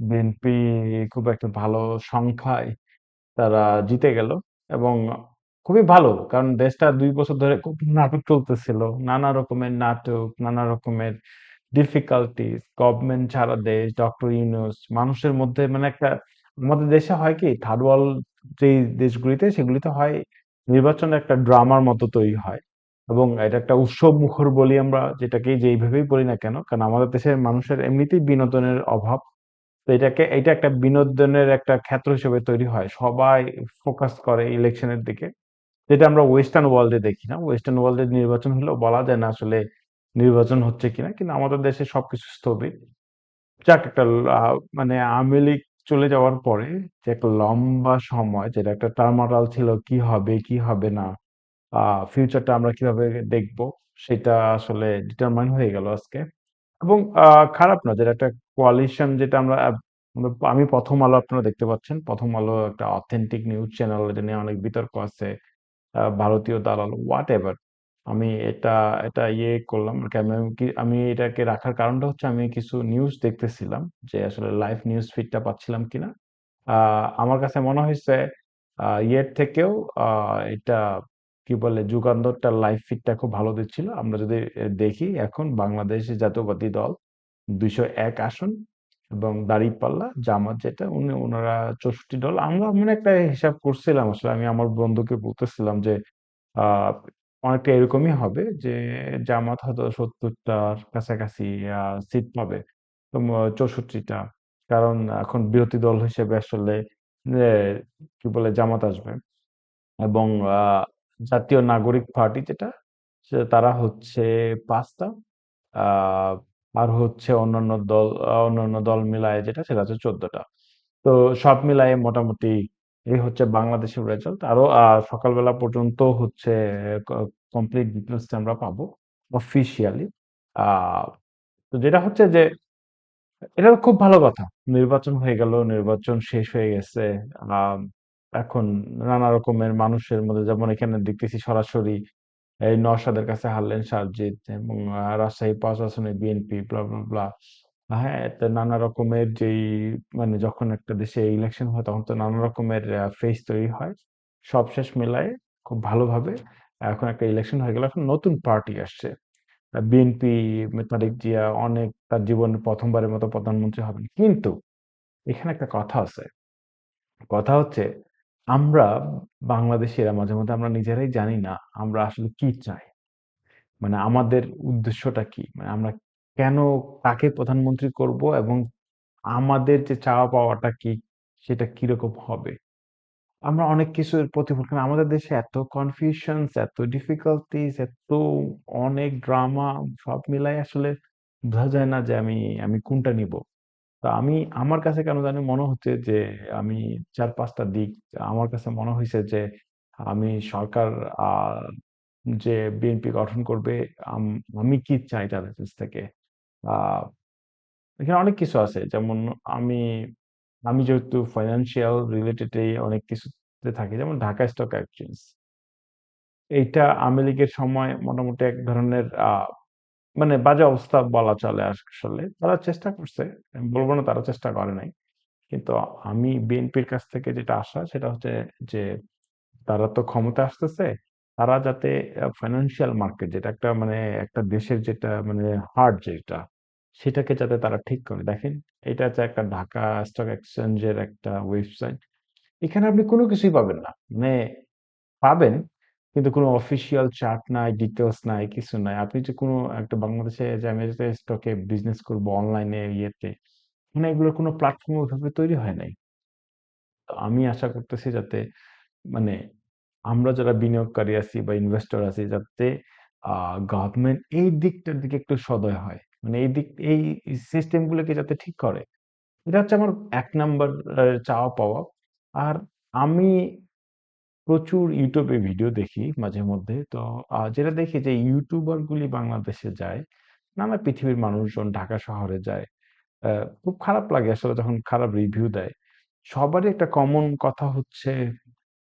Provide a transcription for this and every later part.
BNP খুব একটা ভালো সংখ্যায় তারা জিতে গেল এবং খুবই ভালো। কারণ দেশটা দুই বছর ধরে খুব নাটক চলতেছিল। নানা রকমের নাটক, নানা রকমের ডিফিকাল্টিস গভর্নমেন্ট ছাড়া দেশ ডক্টর ইউনুস, মানুষের মধ্যে মানে একটা আমাদের দেশে হয় কি থার্ড ওয়ার্ল্ড যে দেশগুলিতে সেগুলিতে হয় নির্বাচন একটা ড্রামার মতো তৈরি হয় এবং এটা একটা উৎসব মুখর বলি আমরা যেটাকে যেইভাবেই বলি না কেন, কারণ আমাদের দেশের মানুষের এমনিতেই বিনোদনের অভাব তো এটাকে এটা একটা বিনোদনের একটা ক্ষেত্র হিসেবে তৈরি হয়। সবাই ফোকাস করে ইলেকশনের দিকে। যেটা আমরা ওয়েস্টার্ন ওয়ার্ল্ডে দেখি না। ওয়েস্টার্ন ওয়ার্ল্ডে নির্বাচন হলেও বলা যায় না আসলে নির্বাচন হচ্ছে কিনা, কিন্তু আমাদের দেশে সবকিছু স্থবির। যাক, একটা মানে আওয়ামী লীগ চলে যাওয়ার পরে যে একটা লম্বা সময়, যেটা একটা টার্মারাল ছিল, কি হবে কি হবে না ফিউচারটা আমরা কীভাবে দেখব, সেটা আসলে ডিটারমাইন হয়ে গেল আজকে। এবং খারাপ না, যেটা একটা কোয়ালিশন যেটা আমরা আমি প্রথম আলো আপনারা দেখতে পাচ্ছেন। প্রথম আলো একটা অথেন্টিক নিউজ চ্যানেল এটা নিয়ে অনেক বিতর্ক আছে ভারতীয় দালাল হোয়াট এভার আমি এটা এটা ইয়ে করলাম আমি এটাকে রাখার কারণটা হচ্ছে আমি কিছু নিউজ দেখতেছিলাম, যে আসলে লাইভ নিউজ ফিডটা পাচ্ছিলাম কিনা। আমার কাছে মনে হয়েছে ইয়ের থেকেও এটা কি বলে, যুগান্তরটা লাইভ ফিডটা খুব ভালো দিচ্ছিল। আমরা যদি দেখি এখন বাংলাদেশ জাতীয়বাদী দল দুইশো এক আসন এবং দাঁড়িপাল্লা, জামাত যেটা, উনি ওনারা চৌষট্টি দল। আমরা মানে একটা হিসাব করছিলাম, আসলে আমি আমার বন্ধুকে বলতেছিলাম যে অনেকটা এরকমই হবে যে, জামাত হয়তো সত্তরটার কাছাকাছি সিট পাবে চৌষট্টিটা। কারণ এখন বিরোধী দল হিসেবে আসলে কি বলে, জামাত আসবে। এবং জাতীয় নাগরিক পার্টি যেটা তারা হচ্ছে পাঁচটা। আর হচ্ছে অন্যান্য দল অন্যান্য দল মিলায়ে যেটা, সেটা হচ্ছে চোদ্দটা। তো সব মিলায়ে মোটামুটি এই হচ্ছে বাংলাদেশের রেজাল্ট আরও সকালবেলা পর্যন্ত হচ্ছে কমপ্লিট ডিটেলস আমরা পাবো অফিসিয়ালি তো যেটা হচ্ছে যে, এটা খুব ভালো কথা। নির্বাচন হয়ে গেল, নির্বাচন শেষ হয়ে গেছে। এখন নানা রকমের মানুষের মধ্যে, যেমন এখানে দেখতেছি সরাসরি এই নওশাদের কাছে হারলেন সারজিৎ এবং রাজশাহী পাঁচ আসনে বিএনপি ব্লা ব্লা হ্যাঁ নানা রকমের যেই মানে যখন একটা দেশে ইলেকশন হয়, তখন তো নানা রকমের ফেস তৈরি হয়। সব শেষ মিলায়ে খুব ভালোভাবে, এখন একটা ইলেকশন হয়ে গেল, এখন নতুন পার্টি আসছে। বিএনপি তারেক জিয়া অনেক তার জীবনে প্রথমবারের মতো প্রধানমন্ত্রী হবেন। কিন্তু এখানে একটা কথা আছে। কথা হচ্ছে আমরা বাংলাদেশিরা মাঝে মধ্যে আমরা নিজেরাই জানি না আমরা আসলে কি চাই। মানে আমাদের উদ্দেশ্যটা কি? মানে আমরা কেন কাকে প্রধানমন্ত্রী করব এবং আমাদের যে চাওয়া পাওয়াটা কি, সেটা কীরকম হবে? আমরা অনেক কিছুর প্রতিফলন আমাদের দেশে এত কনফিউশনস এত ডিফিকাল্টিস এত অনেক ড্রামা সব মিলাই আসলে বোঝা যায় না যে আমি আমি কোনটা নিব। তো আমি আমার কাছে কেন জানি মনে হচ্ছে যে আমি চার পাঁচটা দিক আমার কাছে মনে হয়েছে যে আমি সরকার আহ, যে বিএনপি গঠন করবে আম- কি চাই তাদের কাছ থেকে? এখানে অনেক কিছু আছে। যেমন আমি আমি যেহেতু ফাইন্যান্সিয়াল রিলেটেড এই অনেক কিছুতে থাকি যেমন ঢাকা স্টক এক্সচেঞ্জ এইটা আওয়ামী লীগের সময় মোটামুটি এক ধরনের আহ মানে বাজে অবস্থা বলা চলে আসলে। তারা চেষ্টা করছে, আমি বলব না তারা চেষ্টা করে নাই। কিন্তু আমি বিএনপির কাছ থেকে যেটা আশা, সেটা হচ্ছে যে তারা তো ক্ষমতা আসতেছে, তারা যাতে ফাইন্যান্সিয়াল মার্কেট যেটা একটা মানে একটা দেশের যেটা মানে হার্ট যেটা, সেটাকে যাতে তারা ঠিক করে। দেখেন, এটা হচ্ছে একটা ঢাকা স্টক এক্সচেঞ্জের একটা ওয়েবসাইট এখানে আপনি কোনো কিছুই পাবেন না। মানে পাবেন কিন্তু কোনো অফিসিয়াল চার্ট নাই ডিটেলস নাই, কিছু নাই। আপনি যে কোনো একটা বাংলাদেশে যে আমি স্টকে বিজনেস করব অনলাইনে ইয়েতে মানে এগুলোর কোনো প্ল্যাটফর্ম ওইভাবে তৈরি হয় নাই। আমি আশা করতেছি যাতে মানে আমরা যারা বিনিয়োগকারী আছি বা ইনভেস্টর আছি, যাতে গভর্নমেন্ট এই দিকটার দিকে একটু সদয় হয়। মানে এই দিক, এই সিস্টেম গুলোকে যাতে ঠিক করে। এটা হচ্ছে আমার এক নাম্বার চাওয়া পাওয়া আর আমি প্রচুর ইউটিউবে ভিডিও দেখি মাঝে মধ্যে তো আহ, যেটা দেখি যে ইউটিউবার গুলি বাংলাদেশে যায় নানা পৃথিবীর মানুষজন ঢাকা শহরে যায় আহ, খুব খারাপ লাগে আসলে যখন খারাপ রিভিউ দেয় সবারই একটা কমন কথা হচ্ছে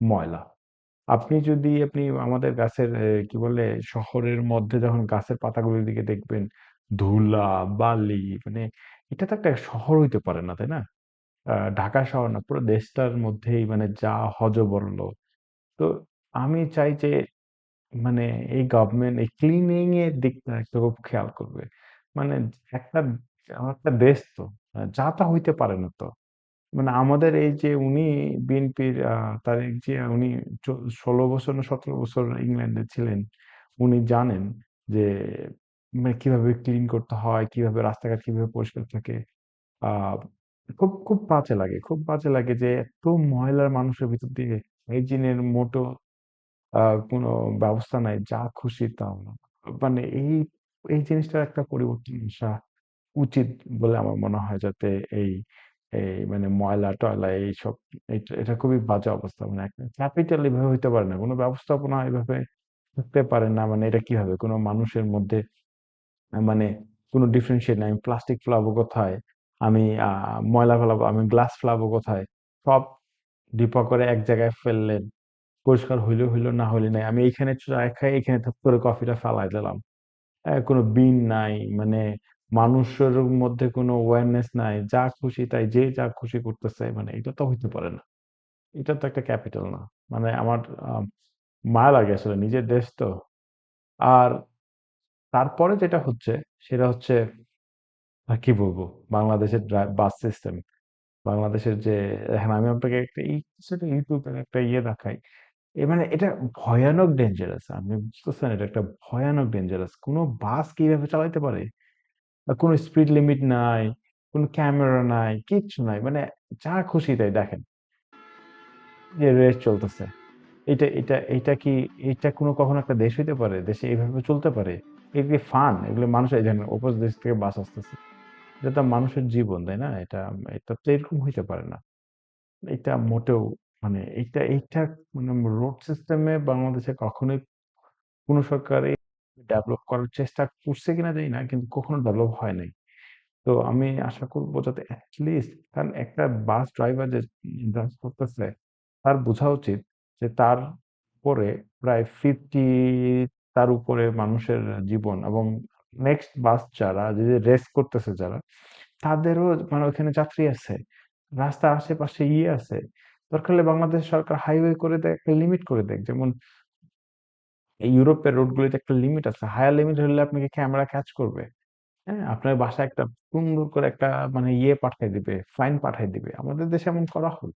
ময়লা আপনি যদি আপনি আমাদের গাছের এ, কি বলে শহরের মধ্যে যখন গাছের পাতাগুলোর দিকে দেখবেন ধুলা বালি মানে এটা তো একটা শহর হইতে পারে না, তাই না? আ ঢাকা শহর না, পুরো দেশটার মধ্যেই মানে যা হযবরল। তো আমি চাই যে মানে এই গভর্নমেন্ট এই ক্লিনিং এর দিকটা একটু খুব খেয়াল করবে। মানে একটা একটা দেশ তো যা তা হইতে পারে না তো। মানে আমাদের এই যে উনি বিএনপির আ তারেক জিয়া উনি ১৬ বছর না ১৭ বছর ইংল্যান্ডে ছিলেন। উনি জানেন যে মানে কীভাবে ক্লিন করতে হয়, কীভাবে রাস্তাঘাট কীভাবে পরিষ্কার থাকে। আ খুব, খুব বাজে লাগে। খুব বাজে লাগে যে এত ময়লার মানুষের ভিতর দিয়ে হাইজিন এর মোটো কোন ব্যবস্থা নাই। যা খুশি তা মানে এই, এই জিনিসটার একটা পরিবর্তন আসা উচিত বলে আমার মনে হয় যাতে এই, এই মানে ময়লা-টয়লা এইসব এটা, খুবই বাজে অবস্থা। মানে ক্যাপিটাল এভাবে হইতে পারে না। কোনো ব্যবস্থাপনা এভাবে থাকতে পারে না। মানে এটা কীভাবে কোনো মানুষের মধ্যে মানে কোনো ডিফারেনশিয়েট নাই। আমি প্লাস্টিক ফেলাবো কোথায়? আমি ময়লা ফেলাবো, আমি গ্লাস ফেলাবো কোথায়? সব ডিপো করে এক জায়গায় ফেললেন। পরিষ্কার হইল, হইল না হইলে নাই। আমি এইখানে চা খাই, এখানে করে কফিটা ফালায় দিলাম। কোনো বিন নাই। মানে মানুষের মধ্যে কোনো awareness নাই। যা খুশি তাই যে যা খুশি করতেছে মানে এটা তো হইতে পারে না। এটা তো একটা ক্যাপিটাল না। মানে আমার মায়া লাগে আসলে নিজের দেশ তো। আর তারপরে যেটা হচ্ছে সেটা হচ্ছে কি বলব? বাংলাদেশের বাস সিস্টেম। বাংলাদেশের যে এখন আমি আপনাকে একটা এই YouTube একটা ইয়ে দেখাই। মানে এটা ভয়ানক ডেঞ্জারাস। আপনি বুঝতেছেন এটা একটা ভয়ানক ডেঞ্জারাস। কোন বাস কি এভাবে চালাইতে পারে? কোন স্পিড লিমিট নাই, কোন ক্যামেরা নাই, কিচ্ছু নাই। মানে যা খুশি তাই দেখেন। যে রেস চলতেছে। এটা এটা এটা কি এটা কোনো কখনো একটা দেশ হইতে পারে? দেশে এইভাবে চলতে পারে? এগুলো ফান? এগুলো মানুষ এই দেখেন অপোজিট দেশ থেকে বাস আসতেছে। এটা তো মানুষের জীবন, তাই না? এটা এটা তো এরকম হইতে পারে না। এটা মোটেও মানে এইটা এইটা মানে রোড সিস্টেমে বাংলাদেশে কখনোই কোন সরকারই ডেভেলপ করার চেষ্টা করছে কিনা জানি না। কিন্তু কখনো ডেভেলপ হয় নাই। তো আমি আশা করব যাতে এট লিস্ট কারণ একটা বাস ড্রাইভার যে ড্রাইভ করতেছে তার বোঝা উচিত যে তার উপরে প্রায় 50 তার উপরে মানুষের জীবন এবং নেক্সট বাস যারা যে রেস করতেছে যারা তাদেরও মানে ওখানে যাত্রী আছে। রাস্তার আশেপাশে ইয়ে আছে। দরকার হলে বাংলাদেশ সরকার হাইওয়ে করে দেয়, একটা লিমিট করে দেয়। যেমন ইউরোপের রোডগুলিতে একটা লিমিট আছে। হায়ার লিমিট হলে আপনাকে ক্যামেরা ক্যাচ করবে। হ্যাঁ? আপনার বাসায় একটা সুন্দর করে একটা মানে ইয়ে পাঠায় দিবে, ফাইন পাঠায় দিবে। আমাদের দেশে এমন করা হয়?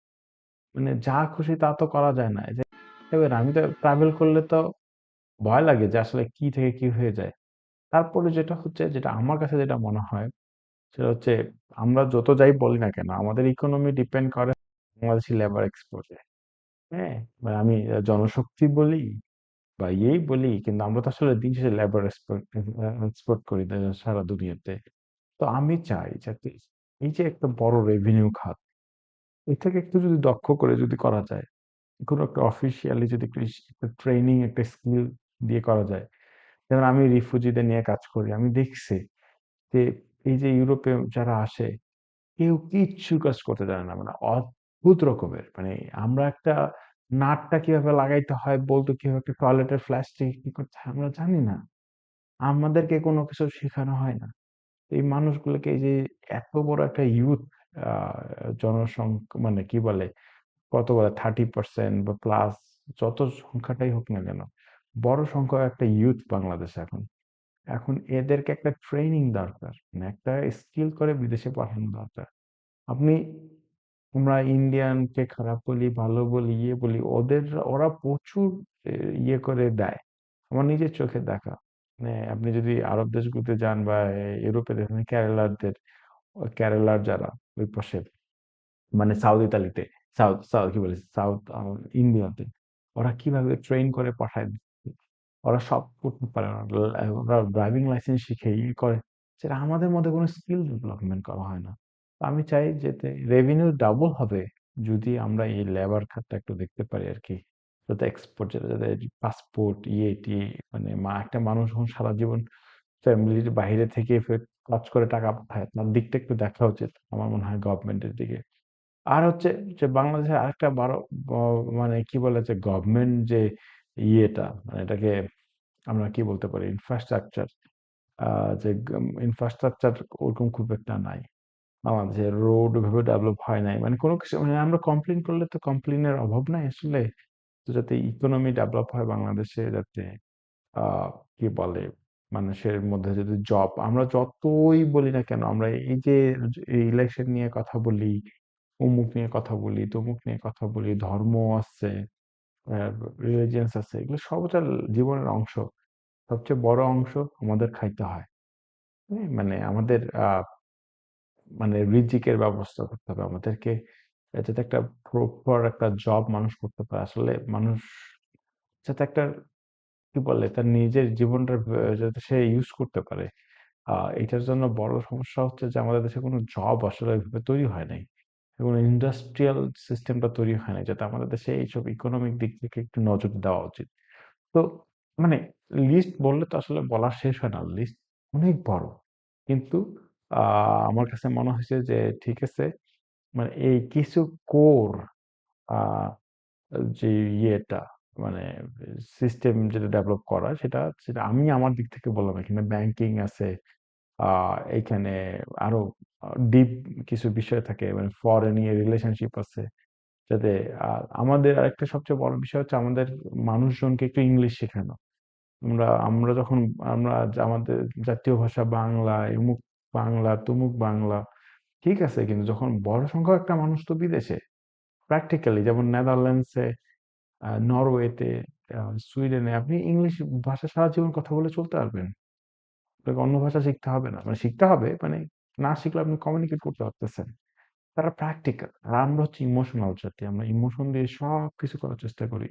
মানে যা খুশি তা তো করা যায় না। এবার আমি তো ট্রাভেল করলে তো ভয় লাগে যে আসলে কি থেকে কি হয়ে যায়। তারপরে যেটা হচ্ছে, যেটা আমার কাছে যেটা মনে হয়, সেটা হচ্ছে আমরা যত যাই বলি না কেন, আমাদের ইকোনমি ডিপেন্ড করে বাংলাদেশি লেবার এক্সপোর্ট। হ্যাঁ? মানে আমি জনশক্তি বলি বা ইয়েই বলি, কিন্তু আমরা তো আসলে দিন শেষে লেবার এক্সপোর্ট করি সারা দুনিয়াতে। তো আমি চাই যাতে এই যে একটা বড় রেভিনিউ খাত এটাকে একটু যদি দক্ষ করে যদি করা যায়। কোনো একটা অফিসিয়ালি যদি একটা ট্রেনিং একটা স্কিল দিয়ে করা যায়। যেমন আমি রিফিউজিদের নিয়ে কাজ করি। আমি দেখছি যে এই যে ইউরোপে যারা আসে, কেউ কিচ্ছু কাজ করতে জানে না। মানে অদ্ভুত রকমের। মানে আমরা একটা নাটটা কীভাবে লাগাইতে হয়, বলতো কীভাবে একটা টয়লেটের ফ্লাশ টা কি করতে হয়, আমরা জানি না। আমাদেরকে কোনো কিছু শেখানো হয় না। এই মানুষগুলোকে এই যে এত বড় একটা ইউথ আ জনসং মানে কি বলে? কত বলে 30% বা প্লাস যত সংখ্যাটাই হোক না কেন। বড় সংখ্যক একটা ইউথ বাংলাদেশে এখন। এখন এদেরকে একটা ট্রেনিং দরকার। মানে একটা স্কিল করে বিদেশে পাঠানো দরকার। আপনি আমরা ইন্ডিয়ানকে খারাপ বলি, ভালো বলি, ইয়ে বলি ওদের ওরা প্রচুর ইয়ে করে দেয়। আমার নিজের চোখে দেখা। মানে আপনি যদি আরব দেশগুলোতে যান বা ইউরোপে দেখেন কেরালাদের কেরালার যারা ওই পাশে মানে সাউথ ইতালিতে সাউথ সাউথ কি বলে সাউথ ইন্ডিয়াতে ওরা কীভাবে ট্রেন করে পাঠায় ওরা সব করতে পারে। ওরা ড্রাইভিং লাইসেন্স শিখে ই করে। সেটা আমাদের মধ্যে কোন স্কিল ডেভেলপমেন্ট করা হয় না। আমি চাই যাতে রেভিনিউ ডাবল হবে যদি আমরা এই লেবার খাতটা একটু দেখতে পারি আরকি। যাতে এক্সপোর্ট যাতে পাসপোর্ট ইয়ে-টিয়ে মানে মা, একটা মানুষ যখন সারা জীবন ফ্যামিলির বাহিরে থেকে কাজ করে টাকা পাঠায়, তার দিকটা একটু দেখা উচিত। আমার মনে হয় গভর্নমেন্টের দিকে। আর হচ্ছে যে বাংলাদেশের আরেকটা বড় মানে কি বলে যে গভর্নমেন্ট যে ইয়েটা মানে এটাকে আমরা কি বলতে পারি ইনফ্রাস্ট্রাকচার যে ইনফ্রাস্ট্রাকচার ওরকম খুব একটা নাই। বাংলাদেশের রোড ওইভাবে ডেভেলপ হয় নাই। মানে কোনো কিছু মানে আমরা কমপ্লেন করলে তো কমপ্লেইনের অভাব নাই আসলে। তো যাতে ইকোনমি ডেভেলপ হয় বাংলাদেশে যাতে কি বলে মানুষের মধ্যে যদি জব আমরা যতই বলি না কেন আমরা এই যে ইলেকশন নিয়ে কথা বলি, অমুক নিয়ে কথা বলি, তমুক নিয়ে কথা বলি, ধর্ম আছে, রিলিজিয়নস আছে। এগুলো সবটা জীবনের অংশ। সবচেয়ে বড় অংশ আমাদের খাইতে হয়। হ্যাঁ? মানে আমাদের মানে রিজিকের ব্যবস্থা করতে হবে। আমাদেরকে যাতে একটা প্রপার একটা জব মানুষ করতে পারে। আসলে মানুষ যাতে একটা, কি বলে, তার নিজের জীবনটা যাতে সে ইউজ করতে পারে। এটার জন্য বড় সমস্যা হচ্ছে যে আমাদের দেশে কোনো জব আসলে তৈরি হয় নাই। এবং ইন্ডাস্ট্রিয়াল সিস্টেমটা তৈরি হয় না, যাতে আমাদের দেশে এইসব ইকোনমিক দিক থেকে একটু নজর দেওয়া উচিত। তো মানে লিস্ট বললে তো আসলে বলা শেষ হয় না। লিস্ট অনেক বড়। কিন্তু আমার কাছে মনে হয়েছে যে ঠিক আছে মানে এই কিছু কোর যে ইয়েটা মানে সিস্টেম যেটা ডেভেলপ করা, সেটা সেটা আমি আমার দিক থেকে বললাম, এখানে ব্যাংকিং আছে। আ এইখানে আরও ডিপ কিছু বিষয় থাকে মানে ফরেন রিলেশনশিপ আছে। যাতে আ আমাদের আরেকটা সবচেয়ে বড় বিষয় হচ্ছে আমাদের মানুষজনকে একটু ইংলিশ শেখানো। আমরা আমরা যখন আমরা আমাদের জাতীয় ভাষা বাংলা, এমুক বাংলা, তমুক বাংলা। ঠিক আছে কিন্তু যখন বড় সংখ্যক একটা মানুষ তো বিদেশে। প্র্যাকটিক্যালি যেমন নেদারল্যান্ডসে, নরওয়েতে, সুইডেনে আপনি ইংলিশ ভাষা সারা জীবন কথা বলে চলতে পারবেন। আপনাকে অন্য ভাষা শিখতে হবে না। মানে শিখতে হবে মানে না শিখলে আপনি কমিউনিকেট করতে পারতেছেন। তারা প্র্যাকটিক্যাল। আর আমরা হচ্ছে ইমোশনাল জাতি। আমরা ইমোশন দিয়ে সবকিছু করার চেষ্টা করি।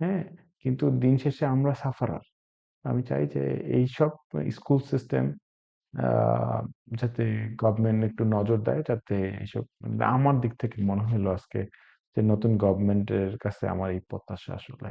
হ্যাঁ? কিন্তু দিন শেষে আমরা সাফারার। আমি চাই যে এইসব স্কুল সিস্টেম যাতে গভর্নমেন্ট একটু নজর দেয়, যাতে এইসব আমার দিক থেকে মনে হইল আজকে যে নতুন গভর্নমেন্টের কাছে আমার এই প্রত্যাশা আসলে।